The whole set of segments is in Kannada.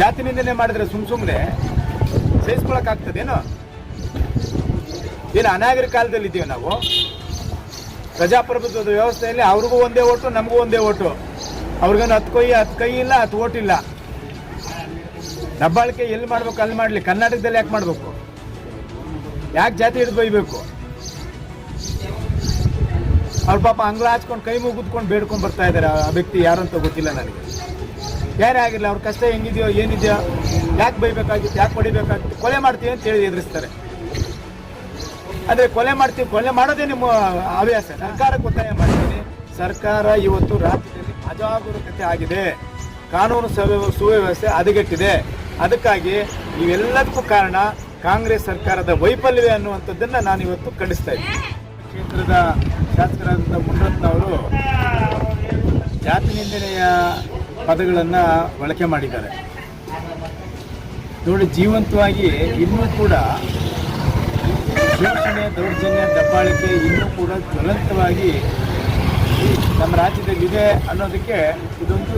ಜಾತಿ ನಿಂದನೆ ಮಾಡಿದ್ರೆ ಸುಮ್ ಸುಮ್ಮನೆ ಸಹಿಸ್ಕೊಳಕ್ ಆಗ್ತದೇನೋ? ಏನು ಅನಾಗರಿಕ ಕಾಲದಲ್ಲಿ ಇದ್ದೀವಿ ನಾವು? ಪ್ರಜಾಪ್ರಭುತ್ವದ ವ್ಯವಸ್ಥೆಯಲ್ಲಿ ಅವ್ರಿಗೂ ಒಂದೇ ಓಟು, ನಮಗೂ ಒಂದೇ ಓಟು. ಅವ್ರಿಗೇನು ಹತ್ತು ಕೈ ಹತ್ತು ಕೈ ಇಲ್ಲ, ಹತ್ತು ಓಟ್ ಇಲ್ಲ. ದಬ್ಬಾಳಿಕೆ ಎಲ್ಲಿ ಮಾಡ್ಬೇಕು, ಅಲ್ಲಿ ಮಾಡಲಿ. ಕರ್ನಾಟಕದಲ್ಲಿ ಯಾಕೆ ಮಾಡಬೇಕು? ಯಾಕೆ ಜಾತಿ ಹಿಡಿದು ಬೈಬೇಕು? ಅವ್ರ ಪಾಪ ಅಂಗ್ಲ ಹಚ್ಕೊಂಡು, ಕೈ ಮುಗಿದ್ಕೊಂಡು ಬೇಡ್ಕೊಂಡು ಬರ್ತಾ ಇದ್ದಾರೆ ಆ ವ್ಯಕ್ತಿ ಯಾರು ಅಂತ ಗೊತ್ತಿಲ್ಲ ನನಗೆ. ಯಾರೇ ಆಗಿರಲಿ, ಅವ್ರ ಕಷ್ಟ ಹೆಂಗಿದೆಯೋ, ಏನಿದೆಯೋ, ಯಾಕೆ ಬೈಬೇಕಾಗಿತ್ತು, ಯಾಕೆ ಹೊಡಿಬೇಕಾಗಿತ್ತು, ಕೊಲೆ ಮಾಡ್ತೀವಿ ಅಂತ ಹೇಳಿ ಎದುರಿಸ್ತಾರೆ. ಆದರೆ ಕೊಲೆ ಮಾಡ್ತೀವಿ, ಕೊಲೆ ಮಾಡೋದೇ ನಿಮ್ಮ ಹವ್ಯಾಸ. ಸರ್ಕಾರಕ್ಕೆ ಒತ್ತಾಯ ಮಾಡ್ತೀನಿ. ಸರ್ಕಾರ ಇವತ್ತು ರಾಜ್ಯದಲ್ಲಿ ಅಜಾಗರೂಕತೆ ಆಗಿದೆ. ಕಾನೂನು ಸುವ್ಯ- ಸುವ್ಯವಸ್ಥೆ ಹದಗೆಟ್ಟಿದೆ. ಅದಕ್ಕಾಗಿ ಇವೆಲ್ಲದಕ್ಕೂ ಕಾರಣ ಕಾಂಗ್ರೆಸ್ ಸರ್ಕಾರದ ವೈಫಲ್ಯವೇ ಅನ್ನುವಂಥದ್ದನ್ನು ನಾನು ಇವತ್ತು ಖಂಡಿಸ್ತಾ ಇದ್ದೀನಿ. ಕ್ಷೇತ್ರದ ಶಾಸಕರಾದಂಥ ಮುನರತ್ನವರು ಜಾತಿ ನಿಂದನೆಯ ಪದಗಳನ್ನು ಬಳಕೆ ಮಾಡಿದ್ದಾರೆ. ನೋಡಿ, ಜೀವಂತವಾಗಿ ಇನ್ನೂ ಕೂಡ ಶೋಷಣೆ, ದೌರ್ಜನ್ಯ, ದಬ್ಬಾಳಿಕೆ ಇನ್ನೂ ಕೂಡ ಜ್ವಲಂತವಾಗಿ ನಮ್ಮ ರಾಜ್ಯದಲ್ಲಿದೆ ಅನ್ನೋದಕ್ಕೆ ಇದೊಂದು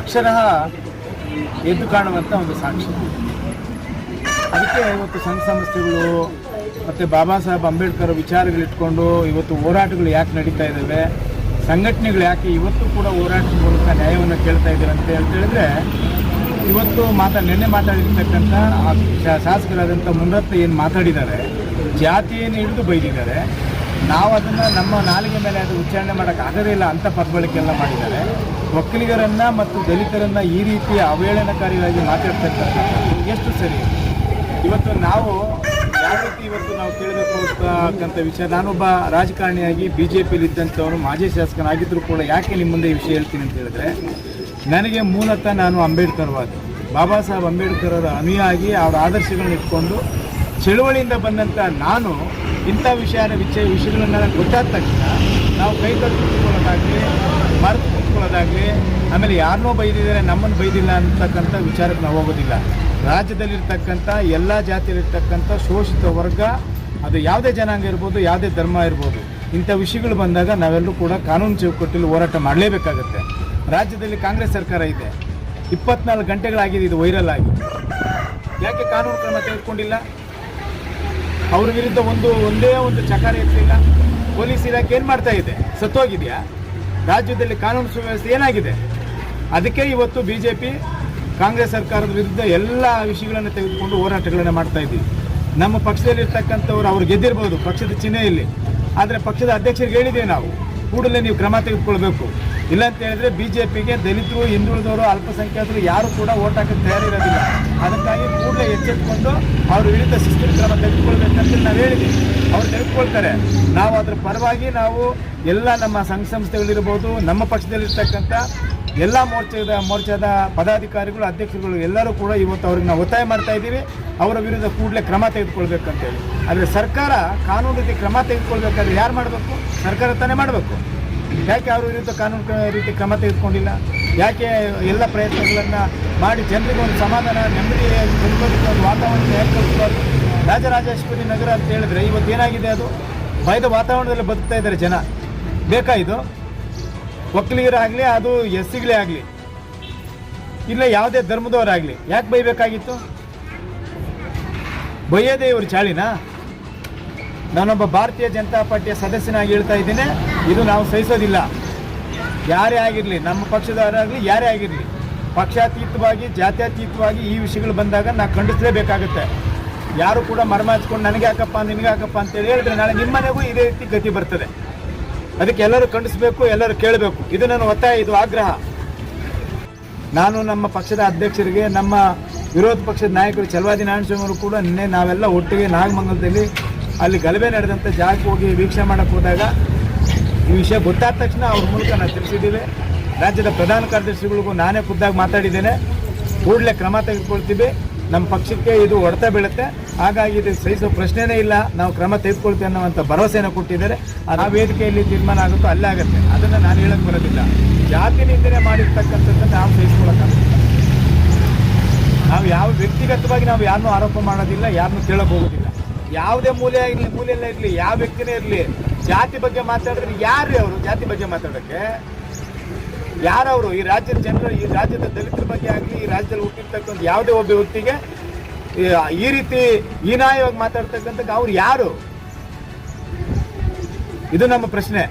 ಅಕ್ಷರಹ ಅಕ್ಷರಃ ಎದ್ದು ಕಾಣುವಂಥ ಒಂದು ಸಾಕ್ಷಿ. ಅದಕ್ಕೆ ಇವತ್ತು ಸಂಘ ಸಂಸ್ಥೆಗಳು ಮತ್ತು ಬಾಬಾ ಸಾಹೇಬ್ ಅಂಬೇಡ್ಕರ್ ವಿಚಾರಗಳಿಟ್ಕೊಂಡು ಇವತ್ತು ಹೋರಾಟಗಳು ಯಾಕೆ ನಡೀತಾ ಇದ್ದಾವೆ? ಸಂಘಟನೆಗಳು ಯಾಕೆ ಇವತ್ತು ಕೂಡ ಹೋರಾಟದ ಮೂಲಕ ನ್ಯಾಯವನ್ನು ಕೇಳ್ತಾ ಇದ್ದಾರೆ ಅಂತ ಹೇಳಿದ್ರೆ, ಇವತ್ತು ಮಾತಾ, ನಿನ್ನೆ ಮಾತಾಡಿರ್ತಕ್ಕಂಥ ಶಾಸಕರಾದಂಥ ಮುನರತ್ನ ಏನು ಮಾತಾಡಿದ್ದಾರೆ ಜಾತಿಯನ್ನು ಹಿಡಿದು ಬೈದಿದ್ದಾರೆ, ನಾವು ಅದನ್ನು ನಮ್ಮ ನಾಲಿಗೆ ಮೇಲೆ ಅದು ಉಚ್ಚಾರಣೆ ಮಾಡೋಕೆ ಆಗದೇ ಇಲ್ಲ ಅಂತ ಪದಬಳಕೆ ಎಲ್ಲ ಮಾಡಿದ್ದಾರೆ. ಒಕ್ಕಲಿಗರನ್ನ ಮತ್ತು ದಲಿತರನ್ನ ಈ ರೀತಿ ಅವಹೇಳನಕಾರಿಯಾಗಿ ಮಾತಾಡ್ತಕ್ಕಂಥ ಎಷ್ಟು ಸರಿ? ಇವತ್ತು ನಾವು ಯಾವ ಇವತ್ತು ನಾವು ಕೇಳಬೇಕು ಅಂತಕ್ಕಂಥ ವಿಷಯ, ನಾನೊಬ್ಬ ರಾಜಕಾರಣಿಯಾಗಿ ಬಿ ಜೆ ಪಿಲಿ ಇದ್ದಂಥವನು ಮಾಜಿ ಶಾಸಕನಾಗಿದ್ದರೂ ಕೂಡ ಯಾಕೆ ನಿಮ್ಮ ಮುಂದೆ ಈ ವಿಷಯ ಹೇಳ್ತೀನಿ ಅಂತ ಹೇಳಿದ್ರೆ, ನನಗೆ ಮೂಲತಃ ನಾನು ಅಂಬೇಡ್ಕರ್ವಾದಿ ಬಾಬಾ ಸಾಹೇಬ್ ಅಂಬೇಡ್ಕರ್ ಅವರ ಅನುಯಾಗಿ ಅವರ ಆದರ್ಶಗಳನ್ನ ಇಟ್ಕೊಂಡು ಚಳುವಳಿಯಿಂದ ಬಂದಂಥ ನಾನು ಇಂಥ ವಿಷಯನ ವಿಷಯ ವಿಷಯಗಳನ್ನೆಲ್ಲ ಗೊತ್ತಾದ ತಕ್ಷಣ ನಾವು ಕೈ ಕಟ್ಟು ಕುತ್ಕೊಳ್ಳೋದಾಗಲಿ ಮರೆತು ಕುತ್ಕೊಳ್ಳೋದಾಗಲಿ ಆಮೇಲೆ ಯಾರನ್ನೋ ಬೈದಿದ್ದಾರೆ, ನಮ್ಮನ್ನು ಬೈದಿಲ್ಲ ಅಂತಕ್ಕಂಥ ವಿಚಾರಕ್ಕೆ ನಾವು ಹೋಗೋದಿಲ್ಲ. ರಾಜ್ಯದಲ್ಲಿರ್ತಕ್ಕಂಥ, ಎಲ್ಲ ಜಾತಿಯಲ್ಲಿರ್ತಕ್ಕಂಥ ಶೋಷಿತ ವರ್ಗ, ಅದು ಯಾವುದೇ ಜನಾಂಗ ಇರ್ಬೋದು, ಯಾವುದೇ ಧರ್ಮ ಇರ್ಬೋದು, ಇಂಥ ವಿಷಯಗಳು ಬಂದಾಗ ನಾವೆಲ್ಲರೂ ಕೂಡ ಕಾನೂನು ಚೌಕಟ್ಟಲ್ಲಿ ಹೋರಾಟ ಮಾಡಲೇಬೇಕಾಗತ್ತೆ. ರಾಜ್ಯದಲ್ಲಿ ಕಾಂಗ್ರೆಸ್ ಸರ್ಕಾರ ಇದೆ. ಇಪ್ಪತ್ನಾಲ್ಕು ಗಂಟೆಗಳಾಗಿದೆ, ಇದು ವೈರಲ್ ಆಗಿ. ಯಾಕೆ ಕಾನೂನು ಕ್ರಮ ತೆಗೆದುಕೊಂಡಿಲ್ಲ? ಅವ್ರ ವಿರುದ್ಧ ಒಂದು, ಒಂದೇ ಒಂದು ಚಕಾರ ಇರಲಿಲ್ಲ. ಪೊಲೀಸ್ ಇಲಾಖೆ ಏನು ಮಾಡ್ತಾ ಇದೆ? ಸತ್ತೋಗಿದೆಯಾ? ರಾಜ್ಯದಲ್ಲಿ ಕಾನೂನು ಸುವ್ಯವಸ್ಥೆ ಏನಾಗಿದೆ? ಅದಕ್ಕೆ ಇವತ್ತು ಬಿ ಜೆ ಪಿ ಕಾಂಗ್ರೆಸ್ ಸರ್ಕಾರದ ವಿರುದ್ಧ ಎಲ್ಲ ವಿಷಯಗಳನ್ನು ತೆಗೆದುಕೊಂಡು ಹೋರಾಟಗಳನ್ನು ಮಾಡ್ತಾ ಇದ್ದೀವಿ. ನಮ್ಮ ಪಕ್ಷದಲ್ಲಿರ್ತಕ್ಕಂಥವ್ರು ಅವ್ರು ಗೆದ್ದಿರ್ಬೋದು, ಪಕ್ಷದ ಚಿಹ್ನೆಯಲ್ಲಿ ಆದರೆ ಪಕ್ಷದ ಅಧ್ಯಕ್ಷರಿಗೆ ಹೇಳಿದ್ದೇವೆ ನಾವು, ಕೂಡಲೇ ನೀವು ಕ್ರಮ ತೆಗೆದುಕೊಳ್ಬೇಕು. ಇಲ್ಲ ಅಂತ ಹೇಳಿದ್ರೆ ಬಿ ಜೆ ಪಿಗೆ ದಲಿತರು, ಹಿಂದುಳಿದವರು, ಅಲ್ಪಸಂಖ್ಯಾತರು ಯಾರು ಕೂಡ ಓಟ್ ಹಾಕಕ್ಕೆ ತಯಾರಿರೋದಿಲ್ಲ. ಅದಕ್ಕಾಗಿ ಕೂಡಲೇ ಎಚ್ಚೆತ್ತುಕೊಂಡು ಅವರು ವಿರುದ್ಧ ಶಿಸ್ತಿನ ಕ್ರಮ ತೆಗೆದುಕೊಳ್ಬೇಕಂತ ನಾವು ಹೇಳಿದ್ವಿ. ಅವ್ರು ತೆಗೆದುಕೊಳ್ತಾರೆ ನಾವು ಅದ್ರ ಪರವಾಗಿ ನಾವು ಎಲ್ಲ ನಮ್ಮ ಸಂಘ ಸಂಸ್ಥೆಗಳಿರ್ಬೋದು, ನಮ್ಮ ಪಕ್ಷದಲ್ಲಿರ್ತಕ್ಕಂಥ ಎಲ್ಲ ಮೋರ್ಚಾದ ಮೋರ್ಚಾದ ಪದಾಧಿಕಾರಿಗಳು, ಅಧ್ಯಕ್ಷರುಗಳು ಎಲ್ಲರೂ ಕೂಡ ಇವತ್ತು ಅವ್ರಿಗೆ ನಾವು ಒತ್ತಾಯ ಮಾಡ್ತಾ ಇದ್ದೀವಿ. ಅವರ ವಿರುದ್ಧ ಕೂಡಲೇ ಕ್ರಮ ತೆಗೆದುಕೊಳ್ಬೇಕಂತೇಳಿ. ಆದರೆ ಸರ್ಕಾರ ಕಾನೂನು ರೀತಿ ಕ್ರಮ ತೆಗೆದುಕೊಳ್ಬೇಕಾದ್ರೆ ಯಾರು ಮಾಡಬೇಕು? ಸರ್ಕಾರ ತಾನೇ ಮಾಡಬೇಕು. ಯಾಕೆ ಅವ್ರ ವಿರುದ್ಧ ಕಾನೂನು ರೀತಿ ಕ್ರಮ ತೆಗೆದುಕೊಂಡಿಲ್ಲ? ಯಾಕೆ ಎಲ್ಲ ಪ್ರಯತ್ನಗಳನ್ನು ಮಾಡಿ ಜನರಿಗೆ ಒಂದು ಸಮಾಧಾನ, ನೆಮ್ಮದಿ ಒಂದು ವಾತಾವರಣ ಕಲ್ಪಿಸಬಾರ್ದು ರಾಜರಾಜೇಶ್ವರಿ ನಗರ ಅಂತ ಹೇಳಿದ್ರೆ ಇವತ್ತು ಏನಾಗಿದೆ ಅದು? ಭಯದ ವಾತಾವರಣದಲ್ಲಿ ಬದುಕ್ತಾ ಇದ್ದಾರೆ ಜನ. ಬೇಕಾ ಇದು? ಒಕ್ಕಲಿಗರಾಗಲಿ ಅದು ಎಸ್ ಸಿಗಳೇ ಆಗಲಿ. ಇಲ್ಲ, ಯಾವುದೇ ಧರ್ಮದವರಾಗಲಿ. ಯಾಕೆ ಬೈಬೇಕಾಗಿತ್ತು? ಬೈಯೋದೇ ಇವರು ಚಾಳಿನಾ? ನಾನೊಬ್ಬ ಭಾರತೀಯ ಜನತಾ ಪಾರ್ಟಿಯ ಸದಸ್ಯನಾಗಿ ಹೇಳ್ತಾ ಇದ್ದೀನಿ. ಇದು ನಾವು ಸಹಿಸೋದಿಲ್ಲ. ಯಾರೇ ಆಗಿರಲಿ, ನಮ್ಮ ಪಕ್ಷದವರಾಗಲಿ, ಯಾರೇ ಆಗಿರಲಿ, ಪಕ್ಷಾತೀತವಾಗಿ, ಜಾತ್ಯತೀತವಾಗಿ ಈ ವಿಷಯಗಳು ಬಂದಾಗ ನಾವು ಖಂಡಿಸಲೇಬೇಕಾಗುತ್ತೆ. ಯಾರು ಕೂಡ ಮರ್ಮ ಹಚ್ಕೊಂಡು ನನಗೆ ಹಾಕಪ್ಪ, ನಿನಗೆ ಹಾಕಪ್ಪ ಅಂತೇಳಿ ಹೇಳಿದ್ರೆ ನಾಳೆ ನಿಮ್ಮನೆಗೂ ಇದೇ ರೀತಿ ಗತಿ ಬರ್ತದೆ. ಅದಕ್ಕೆ ಎಲ್ಲರೂ ಖಂಡಿಸಬೇಕು, ಎಲ್ಲರೂ ಕೇಳಬೇಕು. ಇದು ನನ್ನ ಒತ್ತಾಯ, ಇದು ಆಗ್ರಹ. ನಾನು ನಮ್ಮ ಪಕ್ಷದ ಅಧ್ಯಕ್ಷರಿಗೆ, ನಮ್ಮ ವಿರೋಧ ಪಕ್ಷದ ನಾಯಕರು ಚಲವಾದಿ ನಾರಾಯಣಸ್ವಾಮಿ ಕೂಡ ನಿನ್ನೆ ನಾವೆಲ್ಲ ಒಟ್ಟಿಗೆ ನಾಗಮಂಗಲದಲ್ಲಿ ಅಲ್ಲಿ ಗಲಭೆ ನಡೆದಂಥ ಜಾಗಕ್ಕೆ ಹೋಗಿ ವೀಕ್ಷಣೆ ಮಾಡಕ್ಕೆ ಹೋದಾಗ ಈ ವಿಷಯ ಗೊತ್ತಾದ ತಕ್ಷಣ ಅವ್ರ ಮೂಲಕ ನಾವು ತಿಳಿಸಿದ್ದೀವಿ. ರಾಜ್ಯದ ಪ್ರಧಾನ ಕಾರ್ಯದರ್ಶಿಗಳಿಗೂ ನಾನೇ ಖುದ್ದಾಗಿ ಮಾತಾಡಿದ್ದೇನೆ. ಕೂಡಲೇ ಕ್ರಮ ತೆಗೆದುಕೊಳ್ತೀವಿ. ನಮ್ಮ ಪಕ್ಷಕ್ಕೆ ಇದು ಹೊಡೆತ ಬೀಳುತ್ತೆ. ಹಾಗಾಗಿ ಇದು ಸಹಿಸೋ ಪ್ರಶ್ನೆನೇ ಇಲ್ಲ. ನಾವು ಕ್ರಮ ತೆಗೆದುಕೊಳ್ತೇವೆ ಅನ್ನೋವಂಥ ಭರವಸೆಯನ್ನು ಕೊಟ್ಟಿದ್ದಾರೆ. ಅದು ಆ ವೇದಿಕೆಯಲ್ಲಿ ತೀರ್ಮಾನ ಆಗುತ್ತೋ ಅಲ್ಲೇ ಆಗುತ್ತೆ ಅದನ್ನು ನಾನು ಹೇಳಕ್ಕೆ ಬರೋದಿಲ್ಲ. ಜಾತಿ ನಿಂದನೆ ಮಾಡಿರ್ತಕ್ಕಂಥದ್ದನ್ನು ನಾವು ಸಹಿಸ್ಕೊಳ್ಳೋಕ್ಕಾಗುತ್ತೆ ನಾವು ಯಾವ ವ್ಯಕ್ತಿಗತವಾಗಿ ನಾವು ಯಾರನ್ನೂ ಆರೋಪ ಮಾಡೋದಿಲ್ಲ, ಯಾರನ್ನೂ ಕೇಳಕ್ಕೆ ಯಾವುದೇ ಮೂಲೆ ಇರಲಿ ಮೂಲೆಯಲ್ಲೇ ಇರಲಿ, ಯಾವ ವ್ಯಕ್ತಿನೇ ಇರಲಿ, ಜಾತಿ ಬಗ್ಗೆ ಮಾತಾಡಿದ್ರೆ ಯಾರು ಅವರು? ಜಾತಿ ಬಗ್ಗೆ ಮಾತಾಡೋಕ್ಕೆ ಯಾರವರು? ಈ ರಾಜ್ಯದ ಜನರು, ಈ ರಾಜ್ಯದ ದಲಿತರ ಬಗ್ಗೆ ಆಗಲಿ, ಈ ರಾಜ್ಯದಲ್ಲಿ ಹುಟ್ಟಿರ್ತಕ್ಕಂಥ ಯಾವುದೇ ಒಬ್ಬ ವ್ಯಕ್ತಿಗೆ ಈ ರೀತಿ ಹೀನಾಯವಾಗಿ ಮಾತಾಡ್ತಕ್ಕಂಥ ಅವ್ರು ಯಾರು? ಇದು ನಮ್ಮ ಪ್ರಶ್ನೆ.